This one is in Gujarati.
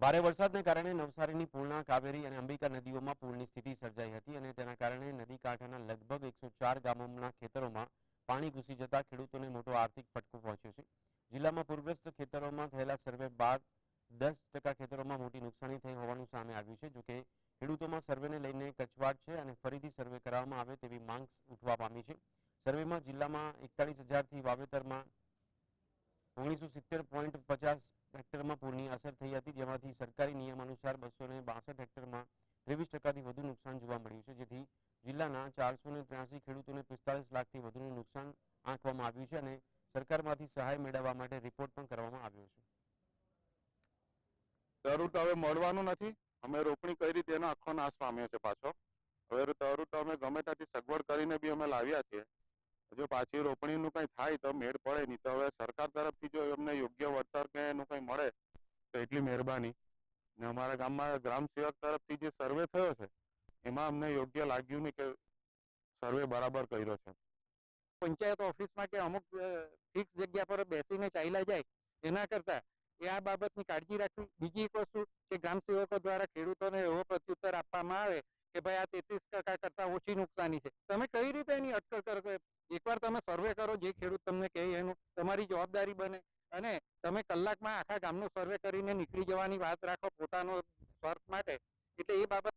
ભારે વરસાદને કારણે નવસારીની પૂર્ણા કાવેરી અને અંબિકા નદીઓમાં પૂરની સ્થિતિ સર્જાઈ હતી અને તેના કારણે નદી કાંઠાના લગભગ એકસો ગામોના ખેતરોમાં પાણી ઘૂસી જતા ખેડૂતોને મોટો આર્થિક ફટકો પહોંચ્યો છે. જિલ્લામાં પૂરગ્રસ્ત ખેતરોમાં થયેલા સર્વે બાદ દસ ખેતરોમાં મોટી નુકસાની થઈ હોવાનું સામે આવ્યું છે. જોકે ખેડૂતોમાં સર્વેને લઈને કચવાટ છે અને ફરીથી સર્વે કરવામાં આવે તેવી માંગ ઉઠવા પામી છે. સર્વેમાં જિલ્લામાં એકતાલીસ હજારથી વાવેતરમાં ઓગણીસો સિત્તેર પોઈન્ટ પચાસ હેક્ટરમાં પૂરની અસર થઈ હતી જેમાંથી સરકારી નિયમ અનુસાર બસો ને બાસઠ હેક્ટરમાં ત્રેવીસ ટકાથી વધુ નુકસાન જોવા મળ્યું છે. જેથી જિલ્લાના ચારસો ને ત્રાસી ખેડૂતોને પિસ્તાલીસ લાખથી વધુનું નુકસાન આંકવામાં આવ્યું છે અને સરકારમાંથી સહાય મેળવવા માટે રિપોર્ટ પણ કરવામાં આવ્યો છે. તરુટ હવે મળવાનું નથી. અમે રોપણી કરી તેનો આખો નાશ પામ્યો છે પાછો. હવે તરુટ અમે ગમે ત્યાંથી સગવડ કરીને બી અમે લાવ્યા છીએ. જો પાછી રોપણીનું કંઈ થાય તો મેળ પડે નહીં તો હવે સરકાર તરફથી જો અમને યોગ્ય વળતર કે એનું કંઈ મળે તો એટલી મહેરબાની. ને અમારા ગામમાં ગ્રામ સેવક તરફથી જે સર્વે થયો છે, એમાં અમને યોગ્ય લાગ્યું નહીં કે સર્વે બરાબર કર્યો છે. પંચાયત ઓફિસમાં કે અમુક ફિક્સ જગ્યા પર બેસીને ચાલ્યા જાય, એના કરતા એ આ બાબતની કાળજી રાખવી. બીજી એક વસ્તુ કે ગ્રામ સેવકો દ્વારા ખેડૂતોને એવો પ્રત્યુત્તર આપવામાં આવે કે ભાઈ આ તેત્રીસ ટકા કરતા ઓછી નુકસાની છે. તમે કઈ રીતે એની અટકળ કરો? એકવાર તમે સર્વે જે ખેડૂત તમને કહે એનું તમારી જવાબદારી બને અને તમે કલાકમાં આખા ગામનો સર્વે કરીને નીકળી જવાની વાત રાખો પોતાનો સ્વાર્થ માટે. એટલે એ બાબત